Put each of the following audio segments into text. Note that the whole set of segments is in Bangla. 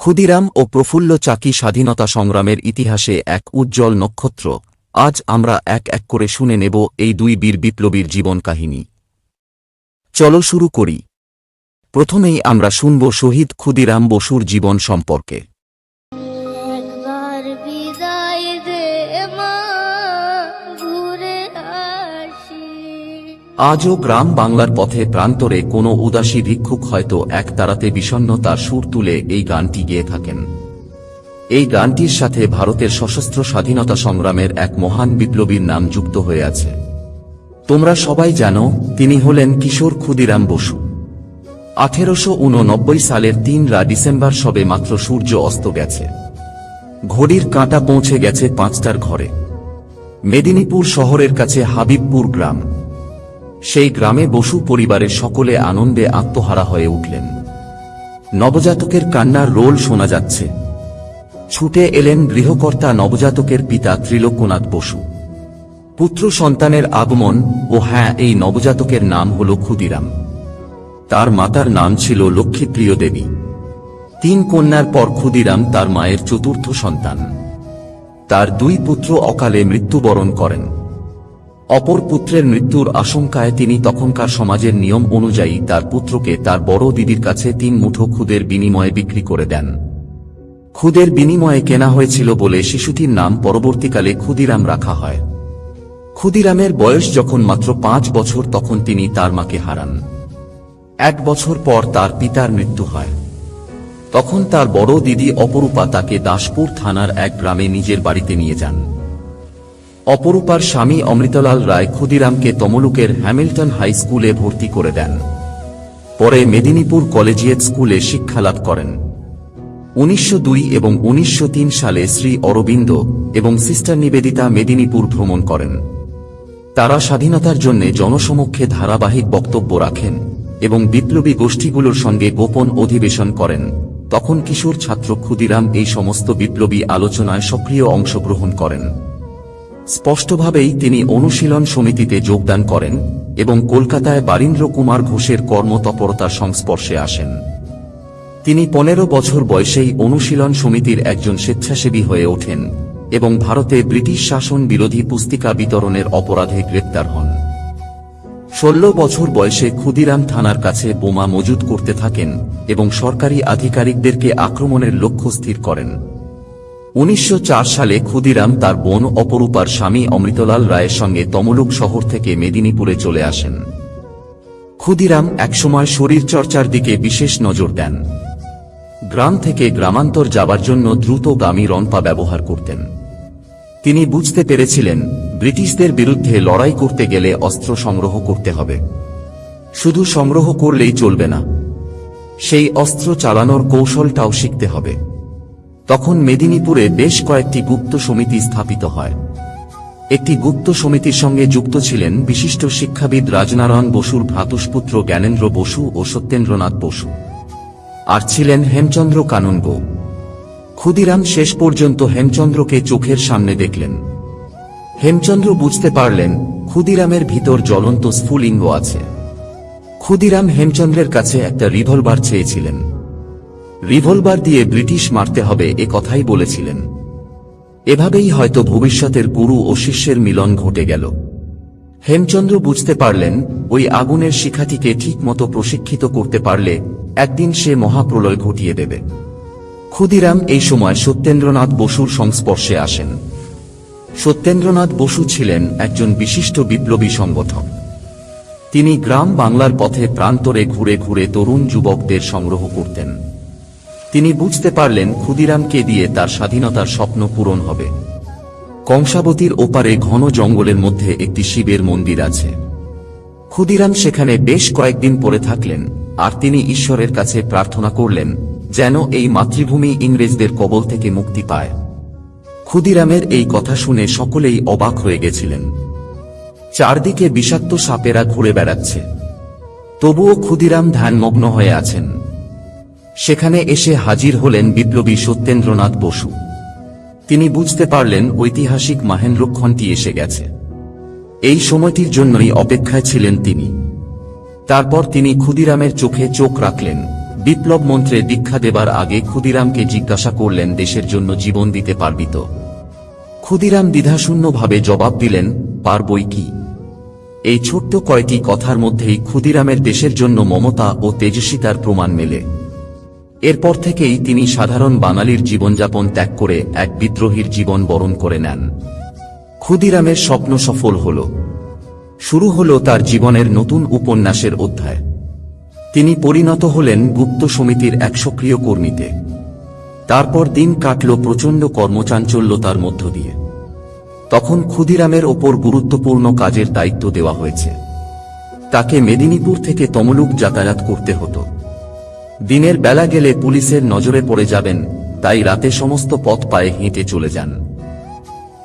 ক্ষুদিরাম ও প্রফুল্ল চাকি স্বাধীনতা সংগ্রামের ইতিহাসে এক উজ্জ্বল নক্ষত্র। আজ আমরা এক এক করে শুনে নেব এই দুই বীর বিপ্লবীর জীবন কাহিনী। চলো শুরু করি। প্রথমেই আমরা শুনব শহীদ ক্ষুদিরাম বসুর জীবন সম্পর্কে। আজও গ্রাম বাংলার পথে প্রান্তরে কোনো উদাসী ভিক্ষুক হয়তো এক তারাতে বিষণ্ণ তার সুর তুলে এই গানটি গেয়ে থাকেন। এই গানটির সাথে ভারতের সশস্ত্র স্বাধীনতা সংগ্রামের এক মহান বিপ্লবীর নাম যুক্ত হয়ে আছে। তোমরা সবাই জানো, তিনি হলেন কিশোর ক্ষুদিরাম বসু। আঠেরোশো উননব্বই সালের তিনরা ডিসেম্বর সবে মাত্র সূর্য অস্ত গেছে। ঘড়ির কাঁটা পৌঁছে গেছে পাঁচটার ঘরে। মেদিনীপুর শহরের কাছে হাবিবপুর গ্রাম। সেই গ্রামে বসু পরিবারের সকলে আনন্দে আত্মহারা হয়ে উঠলেন। নবজাতকের কান্নার রোল শোনা যাচ্ছে। ছুটে এলেন গৃহকর্তা নবজাতকের পিতা ত্রিলোকনাথ বসু। পুত্র সন্তানের আগমন ও হ্যাঁ এই নবজাতকের নাম হল ক্ষুদিরাম। তার মাতার নাম ছিল লক্ষ্মীপ্রিয় দেবী। তিন কন্যার পর ক্ষুদিরাম তার মায়ের চতুর্থ সন্তান। তার দুই পুত্র অকালে মৃত্যুবরণ করেন। অপর পুত্রের মৃত্যুর আশঙ্কায় তিনি তখনকার সমাজের নিয়ম অনুযায়ী তার পুত্রকে তার বড় দিদির কাছে তিন মুঠো খুদের বিনিময়ে বিক্রি করে দেন। খুদের বিনিময়ে কেনা হয়েছিল বলে শিশুটির নাম পরবর্তীকালে ক্ষুদিরাম রাখা হয়। ক্ষুদিরামের বয়স যখন মাত্র পাঁচ বছর তখন তিনি তার মাকে হারান। এক বছর পর তার পিতার মৃত্যু হয়। তখন তার বড় দিদি অপরূপা তাকে দাসপুর থানার এক গ্রামে নিজের বাড়িতে নিয়ে যান। অপরূপার স্বামী অমৃতলাল রায় ক্ষুদিরামকে তমলুকের হ্যামিল্টন হাই স্কুলে ভর্তি করে দেন। পরে মেদিনীপুর কলেজিয়েট স্কুলে শিক্ষালাভ করেন। উনিশশো দুই এবং উনিশশো তিন সালে শ্রী অরবিন্দ এবং সিস্টার নিবেদিতা মেদিনীপুর ভ্রমণ করেন। তারা স্বাধীনতার জন্য জনসমক্ষে ধারাবাহিক বক্তব্য রাখেন এবং বিপ্লবী গোষ্ঠীগুলোর সঙ্গে গোপন অধিবেশন করেন। তখন কিশোর ছাত্র ক্ষুদিরাম এই সমস্ত বিপ্লবী আলোচনায় সক্রিয় অংশগ্রহণ করেন। স্পষ্টভাবেই তিনি অনুশীলন সমিতিতে যোগদান করেন এবং কলকাতায় বারীন্দ্র কুমার ঘোষের কর্মতৎপরতার সংস্পর্শে আসেন। তিনি পনেরো বছর বয়সেই অনুশীলন সমিতির একজন স্বেচ্ছাসেবী হয়ে ওঠেন এবং ভারতে ব্রিটিশ শাসন বিরোধী পুস্তিকা বিতরণের অপরাধে গ্রেপ্তার হন। ষোলো বছর বয়সে ক্ষুদিরাম থানার কাছে বোমা মজুত করতে থাকেন এবং সরকারি আধিকারিকদেরকে আক্রমণের লক্ষ্য স্থির করেন। উনিশশো চার সালে ক্ষুদিরাম তার বোন অপরূপার স্বামী অমৃতলাল রায়ের সঙ্গে তমলুক শহর থেকে মেদিনীপুরে চলে আসেন। ক্ষুদিরাম একসময় শরীরচর্চার দিকে বিশেষ নজর দেন। গ্রাম থেকে গ্রামান্তর যাবার জন্য দ্রুতগামী রনপা ব্যবহার করতেন। তিনি বুঝতে পেরেছিলেন, ব্রিটিশদের বিরুদ্ধে লড়াই করতে গেলে অস্ত্র সংগ্রহ করতে হবে। শুধু সংগ্রহ করলেই চলবে না, সেই অস্ত্র চালানোর কৌশলটাও শিখতে হবে। তখন মেদিনীপুরে বেশ কয়েকটি গুপ্ত সমিতি স্থাপিত হয়। একটি গুপ্ত সমিতির সঙ্গে যুক্ত ছিলেন বিশিষ্ট শিক্ষাবিদ রাজনারায়ণ বসুর ভ্রাতুষ্পুত্র জ্ঞানেন্দ্র বসু ও সত্যেন্দ্রনাথ বসু। আর ছিলেন হেমচন্দ্র কাননগো। ক্ষুদিরাম শেষ পর্যন্ত হেমচন্দ্রকে চোখের সামনে দেখলেন। হেমচন্দ্র বুঝতে পারলেন, ক্ষুদিরামের ভিতর জ্বলন্ত স্ফুলিঙ্গ আছে। ক্ষুদিরাম হেমচন্দ্রের কাছে একটা রিভলভার চেয়েছিলেন। রিভলভার দিয়ে ব্রিটিশ মারতে হবে এ কথাই বলেছিলেন। এভাবেই হয়তো ভবিষ্যতের গুরু ও শিষ্যের মিলন ঘটে গেল। হেমচন্দ্র বুঝতে পারলেন, ওই আগুনের শিখাটিকে ঠিকমতো প্রশিক্ষিত করতে পারলে একদিন সে মহাপ্রলয় ঘটিয়ে দেবে। ক্ষুদিরাম এই সময় সত্যেন্দ্রনাথ বসুর সংস্পর্শে আসেন। সত্যেন্দ্রনাথ বসু ছিলেন একজন বিশিষ্ট বিপ্লবী সংগঠক। তিনি গ্রাম বাংলার পথে প্রান্তরে ঘুরে ঘুরে তরুণ যুবকদের সংগ্রহ করতেন। তিনি বুঝতে পারলেন ক্ষুদিরামকে দিয়ে তার স্বাধীনতার স্বপ্ন পূরণ হবে। কংসাবতীর ওপারে ঘন জঙ্গলের মধ্যে একটি শিবের মন্দির আছে। ক্ষুদিরাম সেখানে বেশ কয়েকদিন পরে থাকলেন, আর তিনি ঈশ্বরের কাছে প্রার্থনা করলেন যেন এই মাতৃভূমি ইংরেজদের কবল থেকে মুক্তি পায়। ক্ষুদিরামের এই কথা শুনে সকলেই অবাক হয়ে গেছিলেন। চারদিকে বিষাক্ত সাপেরা ঘুরে বেড়াচ্ছে। তবুও ক্ষুদিরাম ধ্যানমগ্ন হয়ে আছেন। সেখানে এসে হাজির হলেন বিপ্লবী সত্যেন্দ্রনাথ বসু। তিনি বুঝতে পারলেন ঐতিহাসিক মাহেন্দ্রক্ষণটি এসে গেছে। এই সময়টির জন্যই অপেক্ষায় ছিলেন তিনি। তারপর তিনি ক্ষুদিরামের চোখে চোখ রাখলেন। বিপ্লব মন্ত্রে দীক্ষা দেবার আগে ক্ষুদিরামকে জিজ্ঞাসা করলেন, দেশের জন্য জীবন দিতে পারবি তো? ক্ষুদিরাম দ্বিধাশূন্যভাবে জবাব দিলেন, পারবই কি? এই ছোট্ট কয়টি কথার মধ্যেই ক্ষুদিরামের দেশের জন্য মমতা ও তেজস্বিতার প্রমাণ মেলে। এরপর থেকেই তিনি সাধারণ বাঙালির জীবনযাপন ত্যাগ করে এক বিদ্রোহীর জীবন বরণ করে নেন। ক্ষুদিরামের স্বপ্ন সফল হল। শুরু হল তার জীবনের নতুন উপন্যাসের অধ্যায়। তিনি পরিণত হলেন গুপ্ত সমিতির এক সক্রিয় কর্মীতে। তারপর দিন কাটল প্রচণ্ড কর্মচাঞ্চল্যতার মধ্য দিয়ে। তখন ক্ষুদিরামের ওপর গুরুত্বপূর্ণ কাজের দায়িত্ব দেওয়া হয়েছে। তাকে মেদিনীপুর থেকে তমলুক যাতায়াত করতে হতো। দিনের বেলা গেলে পুলিশের নজরে পড়ে যাবেন, তাই রাতে সমস্ত পথ পায়ে হেঁটে চলে যান।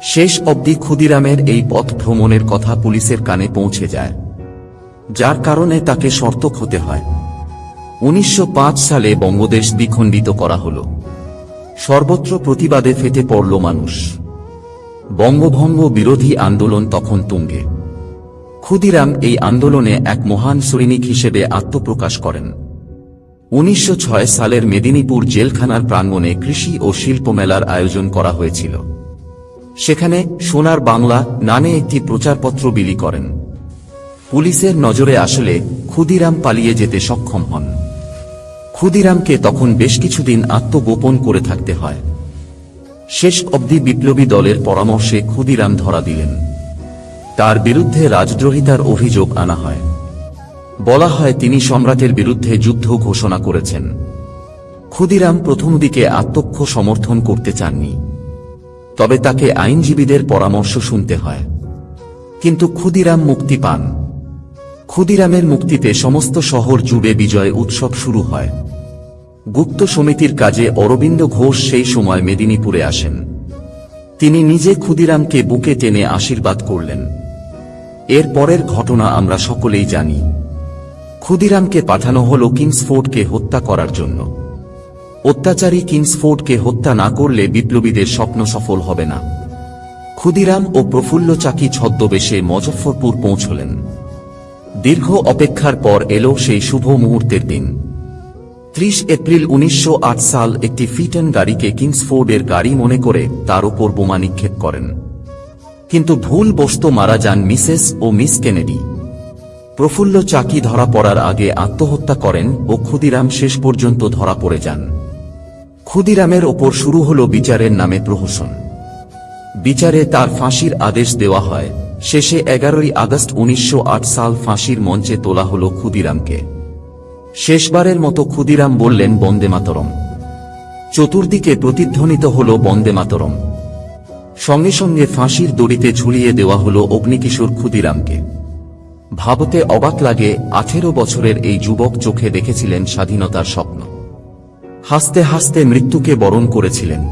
শেষ অবধি ক্ষুদিরামের এই পথ ভ্রমণের কথা পুলিশের কানে পৌঁছে যায়। যার কারণে তাকে শর্তক হতে হয়। উনিশশো পাঁচ সালে বঙ্গদেশ দ্বিখণ্ডিত করা হল। সর্বত্র প্রতিবাদে ফেটে পড়ল মানুষ। বঙ্গভঙ্গ বিরোধী আন্দোলন তখন তুঙ্গে। ক্ষুদিরাম এই আন্দোলনে এক মহান সৈনিক হিসেবে আত্মপ্রকাশ করেন। উনিশশো ছয় সালের মেদিনীপুর জেলখানার প্রাঙ্গণে কৃষি ও শিল্প মেলার আয়োজন করা হয়েছিল। সেখানে সোনার বাংলা নামে একটি প্রচারপত্র বিলি করেন। পুলিশের নজরে আসলে ক্ষুদিরাম পালিয়ে যেতে সক্ষম হন। ক্ষুদিরামকে তখন বেশ কিছুদিন আত্মগোপন করে থাকতে হয়। শেষ অবধি বিপ্লবী দলের পরামর্শে ক্ষুদিরাম ধরা দিলেন। তার বিরুদ্ধে রাজদ্রোহিতার অভিযোগ আনা হয়। বলা হয় তিনি সম্রাটের বিরুদ্ধে যুদ্ধ ঘোষণা করেছেন। ক্ষুদিরাম প্রথম দিকে আত্মক্ষ সমর্থন করতে চাননি। তবে তাকে আইনজীবীদের পরামর্শ শুনতে হয়। কিন্তু ক্ষুদিরাম মুক্তি পান। ক্ষুদিরামের মুক্তিতে সমস্ত শহর জুড়ে বিজয় উৎসব শুরু হয়। গুপ্ত সমিতির কাজে অরবিন্দ ঘোষ সেই সময় মেদিনীপুরে আসেন। তিনি নিজে ক্ষুদিরামকে বুকে টেনে আশীর্বাদ করলেন। এর পরের ঘটনা আমরা সকলেই জানি। ক্ষুদিরামকে পাঠানো হল কিংসফোর্ডকে হত্যা করার জন্য। অত্যাচারী কিংসফোর্ডকে হত্যা না করলে বিপ্লবীদের স্বপ্ন সফল হবে না। ক্ষুদিরাম ও প্রফুল্ল চাকি ছদ্মবেশে মজফ্ফরপুর পৌঁছলেন। দীর্ঘ অপেক্ষার পর এলো সেই শুভ মুহূর্তের দিন। ত্রিশ এপ্রিল উনিশশো আট সাল একটি ফিটন গাড়িকে কিংসফোর্ডের গাড়ি মনে করে তার উপর বোমা নিক্ষেপ করেন। কিন্তু ভুল বস্ত মারা যান মিসেস ও মিস কেনেডি। প্রফুল্ল চাকি ধরা পড়ার আগে আত্মহত্যা করেন ও ক্ষুদিরাম শেষ পর্যন্ত ধরা পড়ে যান। ক্ষুদিরামের ওপর শুরু হল বিচারের নামে প্রহসন। বিচারে তার ফাঁসির আদেশ দেওয়া হয়। শেষে এগারোই আগস্ট উনিশশো আট সাল ফাঁসির মঞ্চে তোলা হল ক্ষুদিরামকে। শেষবারের মতো ক্ষুদিরাম বললেন, বন্দে মাতরম। চতুর্দিকে প্রতিধ্বনিত হল, বন্দে মাতরম। সঙ্গে সঙ্গে ফাঁসির দড়িতে ঝুলিয়ে দেওয়া হল অগ্নিকিশোর ক্ষুদিরামকে। ভাবতে অবাক লাগে আঠেরো বছরের এই যুবক চোখে দেখেছিলেন স্বাধীনতার স্বপ্ন। হাসতে হাসতে মৃত্যুকে বরণ করেছিলেন।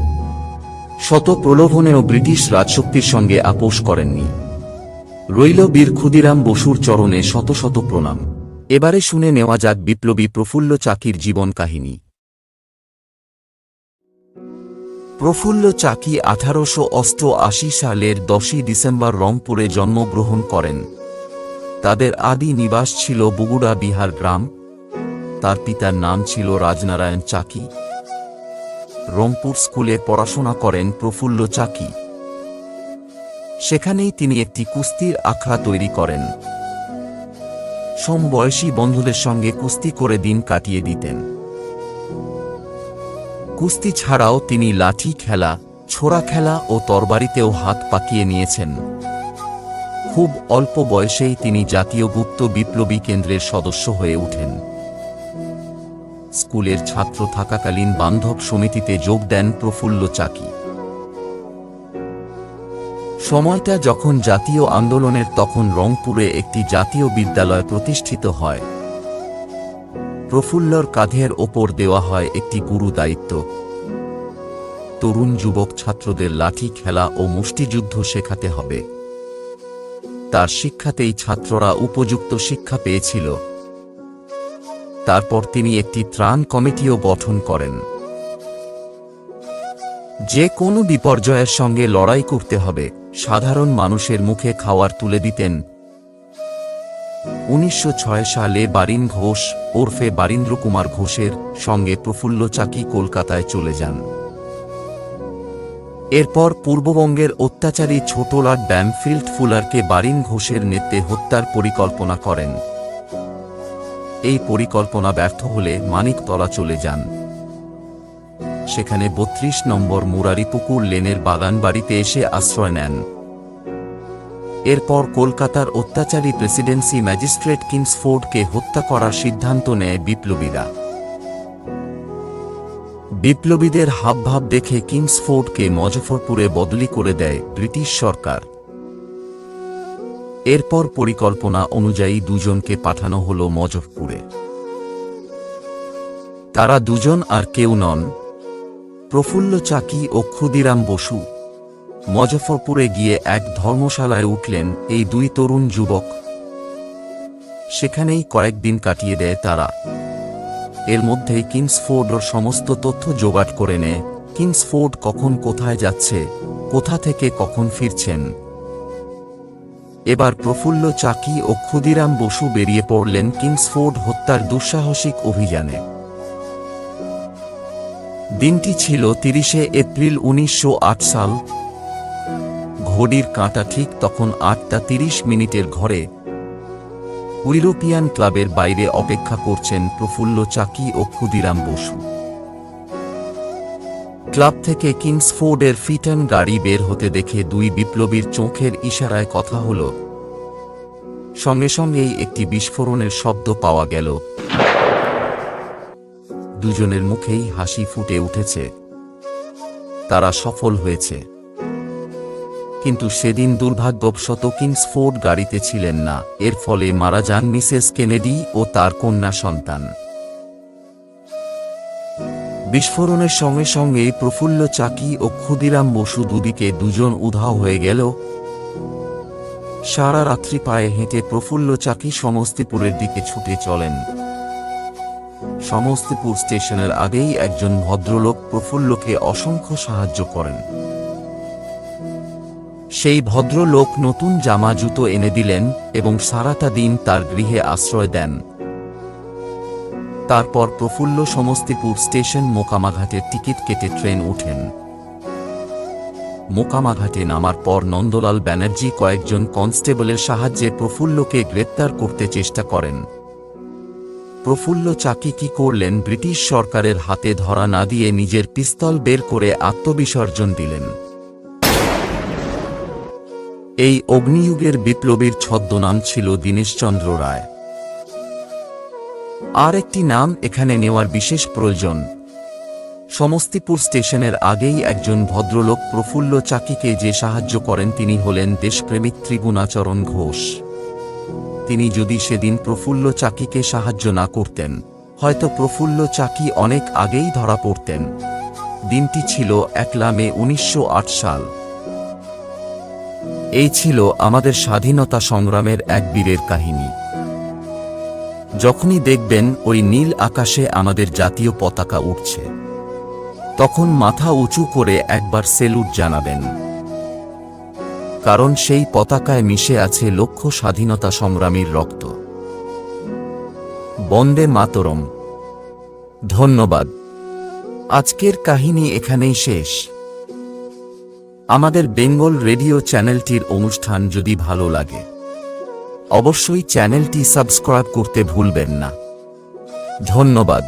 শত প্রলোভনেও ব্রিটিশ রাজশক্তির সঙ্গে আপোষ করেননি। রইল বীর ক্ষুদিরাম বসুর চরণে শত শত প্রণাম। এবারে শুনে নেওয়া যাক বিপ্লবী প্রফুল্ল চাকির জীবন কাহিনী। প্রফুল্ল চাকি আঠারোশো অষ্টআশি সালের দশই ডিসেম্বর রংপুরে জন্মগ্রহণ করেন। তাদের আদি নিবাস ছিল বগুড়া বিহার গ্রাম। তার পিতার নাম ছিল রাজনারায়ণ চাকি। রংপুর স্কুলে পড়াশোনা করেন প্রফুল্ল চাকি। সেখানেই তিনি একটি কুস্তির আখড়া তৈরি করেন। সমবয়সী বন্ধুদের সঙ্গে কুস্তি করে দিন কাটিয়ে দিতেন। কুস্তি ছাড়াও তিনি লাঠি খেলা, ছোড়া খেলা ও তরবারিতেও হাত পাকিয়ে নিয়েছেন। খুব অল্প বয়সেই তিনি জাতীয় গুপ্ত বিপ্লবী কেন্দ্রের সদস্য হয়ে ওঠেন। স্কুলের ছাত্র থাকাকালীন বান্ধব সমিতিতে যোগ দেন প্রফুল্ল চাকি। সময়টা যখন জাতীয় আন্দোলনের তখন রংপুরে একটি জাতীয় বিদ্যালয় প্রতিষ্ঠিত হয়। প্রফুল্লর কাঁধের ওপর দেওয়া হয় একটি গুরু দায়িত্ব। তরুণ যুবক ছাত্রদের লাঠি খেলা ও মুষ্টিযুদ্ধ শেখাতে হবে। তার শিক্ষাতেই ছাত্ররা উপযুক্ত শিক্ষা পেয়েছিল। তারপর তিনি একটি ত্রাণ কমিটিও গঠন করেন। যে কোনো বিপর্যয়ের সঙ্গে লড়াই করতে হবে, সাধারণ মানুষের মুখে খাওয়ার তুলে দিতেন। উনিশশো ছয় সালে বারিন ঘোষ ওরফে বারীন্দ্র কুমার ঘোষের সঙ্গে প্রফুল্ল চাকি কলকাতায় চলে যান। এরপর পূর্ববঙ্গের অত্যাচারী ছোটলাট ড্যামফিল্ড ফুলারকে বারিন ঘোষের নেতৃত্বে হত্যার পরিকল্পনা করেন। এই পরিকল্পনা ব্যর্থ হলে মানিকতলা চলে যান। সেখানে বত্রিশ নম্বর মুরারিপুকুর লেনের বাগান বাড়িতে এসে আশ্রয় নেন। এরপর কলকাতার অত্যাচারী প্রেসিডেন্সি ম্যাজিস্ট্রেট কিংসফোর্ডকে হত্যা করার সিদ্ধান্ত নেয় বিপ্লবীরা। বিপ্লবীদের হাবভাব দেখে কিংসফোর্ডকে মজফরপুরে বদলি করে দেয় ব্রিটিশ সরকার। এরপর পরিকল্পনা অনুযায়ী দুজনকে পাঠানো হল মজফপুরে তারা দুজন আর কেউ নন। প্রফুল্ল চাকি ও ক্ষুদিরাম বসু মজফরপুরে গিয়ে এক ধর্মশালায় উঠলেন এই দুই তরুণ যুবক। সেখানেই কয়েকদিন কাটিয়ে দেয় তারা। এর মধ্যেই কিংসফোর্ডর সমস্ত তথ্য জোগাড় করে নেয়। কিংসফোর্ড কখন কোথায় যাচ্ছে, কোথা থেকে কখন ফিরছেন? এবার প্রফুল্ল চাকি ও ক্ষুদিরাম বসু বেরিয়ে পড়লেন কিংসফোর্ড হত্যার দুঃসাহসিক অভিযানে। দিনটি ছিল তিরিশে এপ্রিল উনিশশো আট সাল। ঘড়ির কাঁটা ঠিক তখন আটটা তিরিশ মিনিটের ঘরে ইউরোপিয়ান ক্লাবের বাইরে অপেক্ষা করছেন প্রফুল্ল চাকি ও ক্ষুদিরাম বসু। ক্লাব থেকে কিংসফোর্ডের ফিটন গাড়ি বের হতে দেখে দুই বিপ্লবীর চোখের ইশারায় কথা হল, সঙ্গে সঙ্গেই একটি বিস্ফোরণের শব্দ পাওয়া গেল। দুজনের মুখেই হাসি ফুটে উঠেছে। তারা সফল হয়েছে। কিন্তু সেদিন দুর্ভাগ্যবশত কিংসফোর্ড গাড়িতে ছিলেন না। এর ফলে মারা যান মিসেস কেনেডি ও তার কন্যা সন্তান। বিস্ফোরণের সঙ্গে সঙ্গে প্রফুল্ল চাকি ও ক্ষুদিরাম বসু দুদিকে দুজন উধাও হয়ে গেল। সারা রাত্রি পায়ে হেঁটে প্রফুল্ল চাকি সমস্তিপুরের দিকে ছুটে চলেন। সমস্তিপুর স্টেশনের আগেই একজন ভদ্রলোক প্রফুল্লকে অসংখ্য সাহায্য করেন। সেই ভদ্রলোক নতুন জামা জুতো এনে দিলেন এবং সারাটা দিন তার গৃহে আশ্রয় দেন। তারপর প্রফুল্ল সমস্তিপুর স্টেশন মোকামাঘাটের টিকিট কেটে ট্রেন ওঠেন। মোকামাঘাটে নামার পর নন্দলাল ব্যানার্জি কয়েকজন কনস্টেবলের সাহায্যে প্রফুল্লকে গ্রেপ্তার করতে চেষ্টা করেন। প্রফুল্ল চাকি কি করলেন ব্রিটিশ সরকারের হাতে ধরা না দিয়ে নিজের পিস্তল বের করে আত্মবিসর্জন দিলেন। এই অগ্নিযুগের বিপ্লবীর ছদ্মনাম ছিল দীনেশচন্দ্র রায়। আর একটি নাম এখানে নেওয়ার বিশেষ প্রয়োজন। সমস্তিপুর স্টেশনের আগেই একজন ভদ্রলোক প্রফুল্ল চাকিকে যে সাহায্য করেন তিনি হলেন দেশপ্রেমিক ত্রিগুণাচরণ ঘোষ। তিনি যদি সেদিন প্রফুল্ল চাকিকে সাহায্য না করতেন, হয়তো প্রফুল্ল চাকি অনেক আগেই ধরা পড়তেন। দিনটি ছিল একলা মে উনিশশো আট সাল। এই ছিল আমাদের স্বাধীনতা সংগ্রামের এক বীরের কাহিনী। যখনই দেখবেন ওই নীল আকাশে আমাদের জাতীয় পতাকা উঠছে তখন মাথা উঁচু করে একবার সেলুট জানাবেন। কারণ সেই পতাকায় মিশে আছে লক্ষ স্বাধীনতা সংগ্রামীর রক্ত। বন্দে মাতরম। ধন্যবাদ। আজকের কাহিনী এখানেই শেষ। আমাদের বেঙ্গল রেডিও চ্যানেলটির অনুষ্ঠান যদি ভালো লাগে, অবশ্যই চ্যানেলটি সাবস্ক্রাইব করতে ভুলবেন না। ধন্যবাদ।